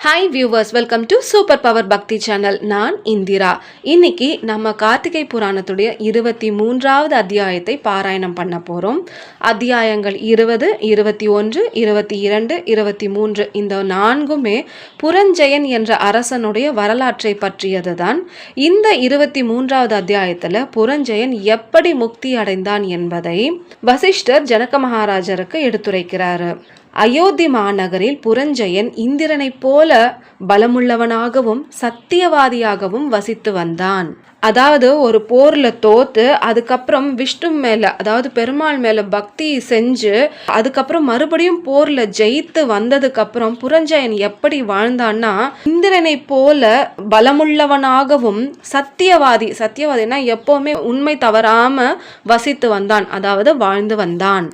Hi viewers welcome to super power Bhakti channel நான் இந்திரா. இன்னைக்கு நம்ம கார்த்திகை புராணத்துடைய இருபத்தி மூன்றாவது அத்தியாயத்தை பாராயணம் பண்ண போகிறோம் அத்தியாயங்கள் இருபது இருபத்தி ஒன்று இருபத்தி இரண்டு இருபத்தி மூன்று இந்த நான்குமே புரஞ்சயன் என்ற அரசனுடைய வரலாற்றை பற்றியது தான் இந்த இருபத்தி மூன்றாவது அத்தியாயத்தில் புரஞ்சயன் எப்படி முக்தி அடைந்தான் என்பதை வசிஷ்டர் ஜனக மகாராஜருக்கு எடுத்துரைக்கிறாரு. அயோத்தி மாநகரில் புரஞ்சயன் இந்திரனைப் போல பலமுள்ளவனாகவும் சத்தியவாதியாகவும் வசித்து வந்தான். அதாவது ஒரு போர்ல தோத்து அதுக்கப்புறம் விஷ்ணு மேல அதாவது பெருமாள் மேல பக்தி செஞ்சு அதுக்கப்புறம் மறுபடியும் போர்ல ஜெயித்து வந்ததுக்கு அப்புறம் புரஞ்சயன் எப்படி வாழ்ந்தான்னா இந்திரனை போல பலமுள்ளவனாகவும் சத்தியவாதி சத்தியவாதினா எப்பவுமே உண்மை தவறாம வசித்து வந்தான் அதாவது வாழ்ந்து வந்தான்.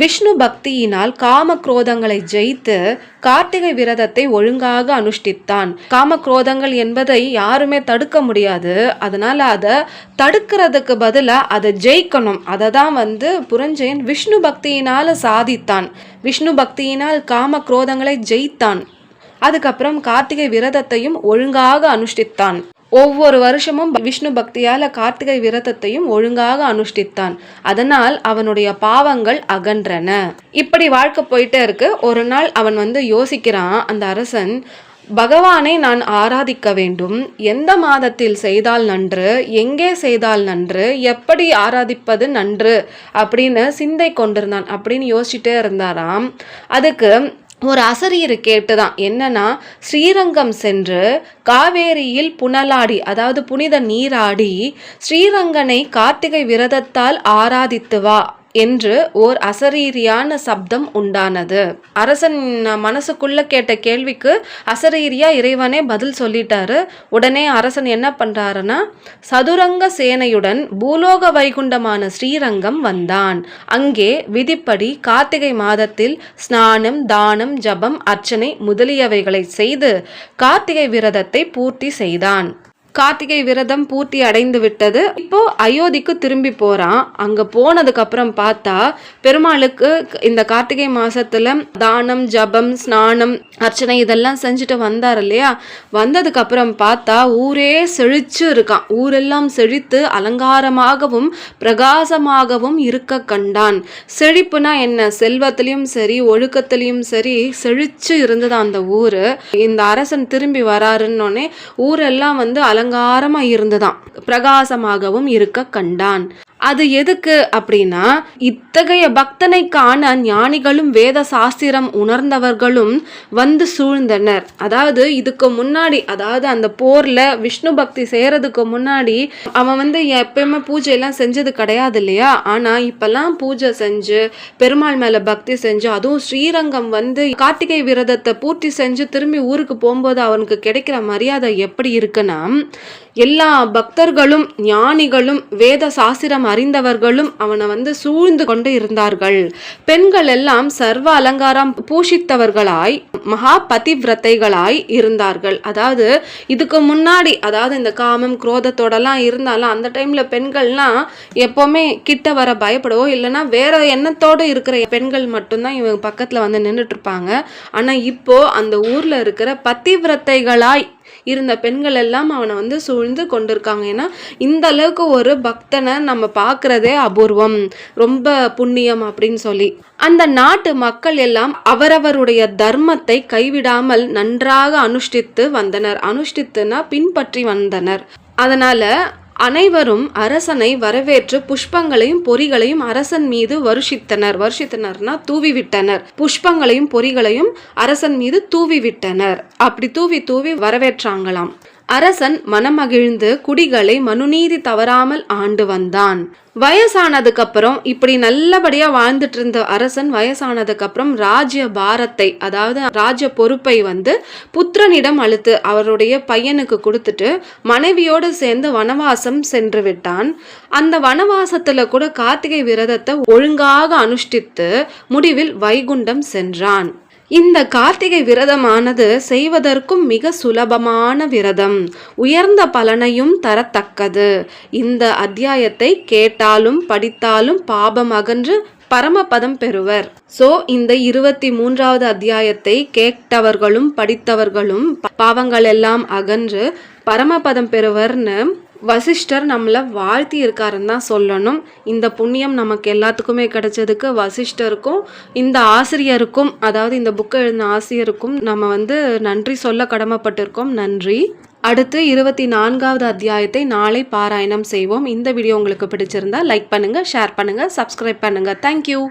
விஷ்ணு பக்தியினால் காம குரோதங்களை ஜெயித்து கார்த்திகை விரதத்தை ஒழுங்காக அனுஷ்டித்தான். காம குரோதங்கள் என்பதை யாருமே தடுக்க முடியாது. அதனால அதை தடுக்கிறதுக்கு பதிலாக அதை ஜெயிக்கணும். அதை தான் வந்து புரஞ்சயன் விஷ்ணு பக்தியினால் சாதித்தான். விஷ்ணு பக்தியினால் காம குரோதங்களை ஜெயித்தான். அதுக்கப்புறம் கார்த்திகை விரதத்தையும் ஒழுங்காக அனுஷ்டித்தான். ஒவ்வொரு வருஷமும் விஷ்ணு பக்தியால கார்த்திகை விரதத்தையும் ஒழுங்காக அனுஷ்டித்தான். அதனால் அவனுடைய பாவங்கள் அகன்றன. இப்படி வாழ்க்கை போயிட்டே இருக்கு. ஒரு நாள் அவன் வந்து யோசிக்கிறான் அந்த அரசன் பகவானை நான் ஆராதிக்க வேண்டும். எந்த மாதத்தில் செய்தால் நன்று? எங்கே செய்தால் நன்று? எப்படி ஆராதிப்பது நன்று? அப்படின்னு சிந்தை கொண்டிருந்தான் அப்படின்னு யோசிச்சுட்டே இருந்தாராம். அதுக்கு ஒரு அசரீர் கேட்டுதான். என்னன்னா ஸ்ரீரங்கம் சென்று காவேரியில் புனலாடி அதாவது புனித நீராடி ஸ்ரீரங்கனை கார்த்திகை விரதத்தால் ஆராதித்து வா என்று ஓர் அசரீரியான சப்தம் உண்டானது. அரசன் மனசுக்குள்ள கேட்ட கேள்விக்கு அசரீரியா இறைவனே பதில் சொல்லிட்டாரு. உடனே அரசன் என்ன பண்றாருன்னா சதுரங்க சேனையுடன் பூலோக வைகுண்டமான ஸ்ரீரங்கம் வந்தான். அங்கே விதிப்படி கார்த்திகை மாதத்தில் ஸ்நானம் தானம் ஜபம் அர்ச்சனை முதலியவைகளை செய்து கார்த்திகை விரதத்தை பூர்த்தி செய்தான். கார்த்திகை விரதம் பூர்த்தி அடைந்து விட்டது. இப்போ அயோத்திக்கு திரும்பி போறான். அங்க போனதுக்கு அப்புறம் பார்த்தா பெருமாளுக்கு இந்த கார்த்திகை மாசத்துல தானம் ஜபம் ஸ்நானம் அர்ச்சனை இதெல்லாம் செஞ்சுட்டு வந்தார் இல்லையா? வந்ததுக்கப்புறம் பார்த்தா ஊரே செழிச்சு இருக்கான். ஊரெல்லாம் செழித்து அலங்காரமாகவும் பிரகாசமாகவும் இருக்க கண்டான். செழிப்புனா என்ன? செல்வத்திலையும் சரி ஒழுக்கத்திலையும் சரி செழிச்சு இருந்தது அந்த ஊர். இந்த அரசன் திரும்பி வராருன்னொடனே ஊரெல்லாம் வந்து அலங்காரமாக அலங்காரமா இருந்துதான் பிரகாசமாகவும் இருக்க கண்டான். அது எதுக்கு அப்படின்னா இத்தகைய பக்தனை காண ஞானிகளும் வேத சாஸ்திரம் உணர்ந்தவர்களும் வந்து சூழ்ந்தனர். அதாவது இதுக்கு முன்னாடி அதாவது அந்த போர்ல விஷ்ணு பக்தி செய்யறதுக்கு முன்னாடி அவன் வந்து எப்பயுமே பூஜை எல்லாம் செஞ்சது கிடையாது இல்லையா? ஆனா இப்பெல்லாம் பூஜை செஞ்சு பெருமாள் மேல பக்தி செஞ்சு அதுவும் ஸ்ரீரங்கம் வந்து கார்த்திகை விரதத்தை பூர்த்தி செஞ்சு திரும்பி ஊருக்கு போகும்போது அவனுக்கு கிடைக்கிற மரியாதை எப்படி இருக்குன்னா எல்லா பக்தர்களும் ஞானிகளும் வேத சாஸ்திரம் அறிந்தவர்களும் அவனை வந்து சூழ்ந்து கொண்டு இருந்தார்கள். பெண்கள் எல்லாம் சர்வ அலங்காரம் பூஷித்தவர்களாய் மகா பதிவிரத்தைகளாய் இருந்தார்கள். அதாவது இதுக்கு முன்னாடி அதாவது இந்த காமம் குரோதத்தோடலாம் இருந்தாலும் அந்த டைம்ல பெண்கள்லாம் எப்போவுமே கிட்ட வர பயப்படவோ இல்லைன்னா வேற எண்ணத்தோடு இருக்கிற பெண்கள் மட்டும்தான் இவங்க பக்கத்தில் வந்து நின்றுட்டு இருப்பாங்க. ஆனால் இப்போ அந்த ஊரில் இருக்கிற பதிவிரத்தைகளாய் இருந்த பெண்கள் எல்லாம் அவனை வந்து சூழ்ந்து கொண்டிருக்காங்க. ஏன்னா இந்த அளவுக்கு ஒரு பக்தனை நம்ம பார்க்குறதே அபூர்வம். ரொம்ப புண்ணியம் அப்படின்னு சொல்லி. அந்த நாட்டு மக்கள் எல்லாம் அவரவருடைய தர்மத்தை கைவிடாமல் நன்றாக அனுஷ்டித்து வந்தனர். அனுஷ்டித்துனா பின்பற்றி வந்தனர். அதனால அனைவரும் அரசனை வரவேற்று புஷ்பங்களையும் பொறிகளையும் அரசன் மீது வருஷித்தனர். வருஷித்தனர்னா தூவி விட்டனர் புஷ்பங்களையும் பொறிகளையும் அரசன் மீது தூவி விட்டனர் அப்படி தூவி தூவி வரவேற்றாங்களாம். அரசன் மனமகிழ்ந்து குடிகளை மனுநீதி தவறாமல் ஆண்டு வந்தான். வயசானதுக்கு அப்புறம் இப்படி நல்லபடியா வாழ்ந்துட்டு இருந்த அரசன் வயசானதுக்கு அப்புறம் ராஜ்ய பாரத்தை அதாவது ராஜ்ய பொறுப்பை வந்து புத்திரனிடம் அழுத்து அவருடைய பையனுக்கு கொடுத்துட்டு மனைவியோடு சேர்ந்து வனவாசம் சென்று விட்டான். அந்த வனவாசத்துல கூட கார்த்திகை விரதத்தை ஒழுங்காக அனுஷ்டித்து முடிவில் வைகுண்டம் சென்றான். இந்த கார்த்திகை விரதமானது செய்வதற்கும் மிக சுலபமான விரதம். உயர்ந்த பலனையும் தரத்தக்கது. இந்த அத்தியாயத்தை கேட்டாலும் படித்தாலும் பாபம் அகன்று பரமபதம் பெறுவர். சோ இந்த இருபத்தி மூன்றாவது அத்தியாயத்தை கேட்டவர்களும் படித்தவர்களும் பாவங்கள் எல்லாம் அகன்று பரமபதம் பெறுவர்னு வசிஷ்டர் நம்மளை வாழ்த்தி இருக்காருன்னு தான் சொல்லணும். இந்த புண்ணியம் நமக்கு எல்லாத்துக்குமே கிடைச்சதுக்கு வசிஷ்டருக்கும் இந்த ஆசிரியருக்கும் அதாவது இந்த புக்கை எழுதின ஆசிரியருக்கும் நம்ம வந்து நன்றி சொல்ல கடமைப்பட்டிருக்கோம். நன்றி. அடுத்து இருபத்தி நான்காவது அத்தியாயத்தை நாளை பாராயணம் செய்வோம். இந்த வீடியோ உங்களுக்கு பிடிச்சிருந்தா லைக் பண்ணுங்கள் ஷேர் பண்ணுங்கள் சப்ஸ்கிரைப் பண்ணுங்கள் தேங்க்யூ